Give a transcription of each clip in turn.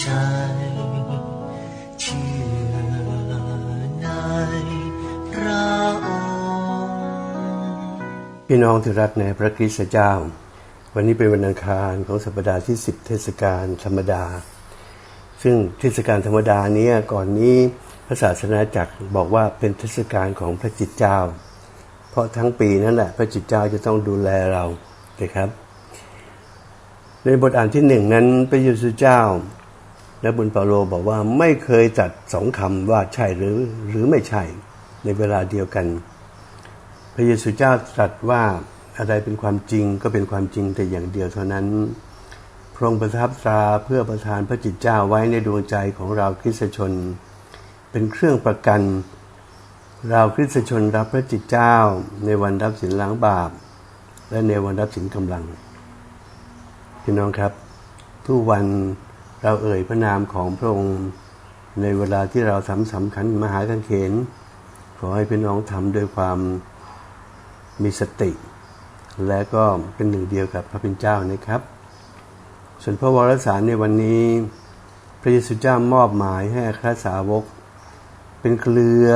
time. พี่น้องที่รักในพระคริสต์เจ้า วันนี้เป็นวันอังคารของสัปดาห์ที่ 10 เทศกาลธรรมดา ซึ่งเทศกาลธรรมดาเนี้ก่อนนี้พระศาสนาจักรบอกว่าเป็นเทศกาลของพระจิตเจ้า เพราะทั้งปีนั่นแหละพระจิตเจ้าจะต้องดูแลเรานะครับ ในบทอ่านที่หนึ่งนั้นพระเยซูเจ้า และบุญเปาโลบอกว่าไม่เคยจัดสองคำว่าใช่หรือหรือไม่ใช่ในเวลาเดียวกัน พระเยซูเจ้าตรัสว่าอะไรเป็นความจริงก็เป็นความจริงแต่อย่างเดียวเท่านั้น พระองค์ประทับตราเพื่อประทานพระจิตเจ้าไว้ในดวงใจของเราคริสตชน เป็นเครื่องประกัน เราคริสตชนรับพระจิตเจ้า ในวันรับสินล้างบาป และในวันรับสินกำลัง พี่น้องครับ ทุกวันเราเอ่ยพระนามของพระองค์ในเวลาที่เราทำสำคัญมหาคังเขนขอให้พี่น้องทำด้วยความ มีสติ และก็เป็นหนึ่งเดียวกับพระเป็นเจ้านะครับ ส่วนพระวรสารในวันนี้ พระเยซูเจ้ามอบหมายให้คราสาวก เป็นเกลือ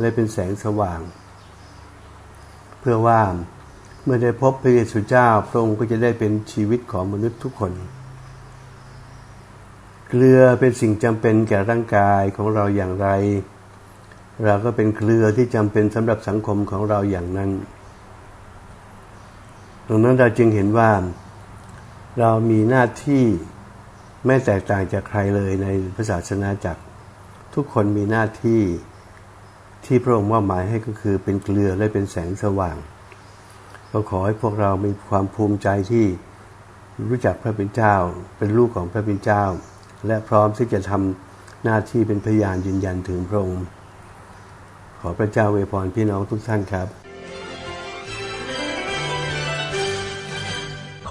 และเป็นแสงสว่าง เพื่อว่าเมื่อได้พบพระเยซูเจ้าพระองค์ก็จะได้เป็นชีวิตของมนุษย์ทุกคน เกลือเป็นสิ่งจำเป็นแก่ร่างกายของเราอย่างไร เราก็เป็นเกลือที่จำเป็นสำหรับสังคมของเราอย่างนั้น ดังนั้นเราจึงเห็นว่าเรามีหน้าที่ไม่แตกต่างจากใครเลยในพระศาสนาจักร ทุกคนมีหน้าที่ที่พระองค์มอบหมายให้ก็คือเป็นเกลือและเป็นแสงสว่าง ก็ขอให้พวกเรามีความภูมิใจที่รู้จักพระเป็นเจ้า เป็นลูกของพระเป็นเจ้า และพร้อมที่จะทำหน้าที่เป็นพยานยืนยันถึงพระองค์ ขอพระเจ้าเวพรพี่น้องทุกท่านครับ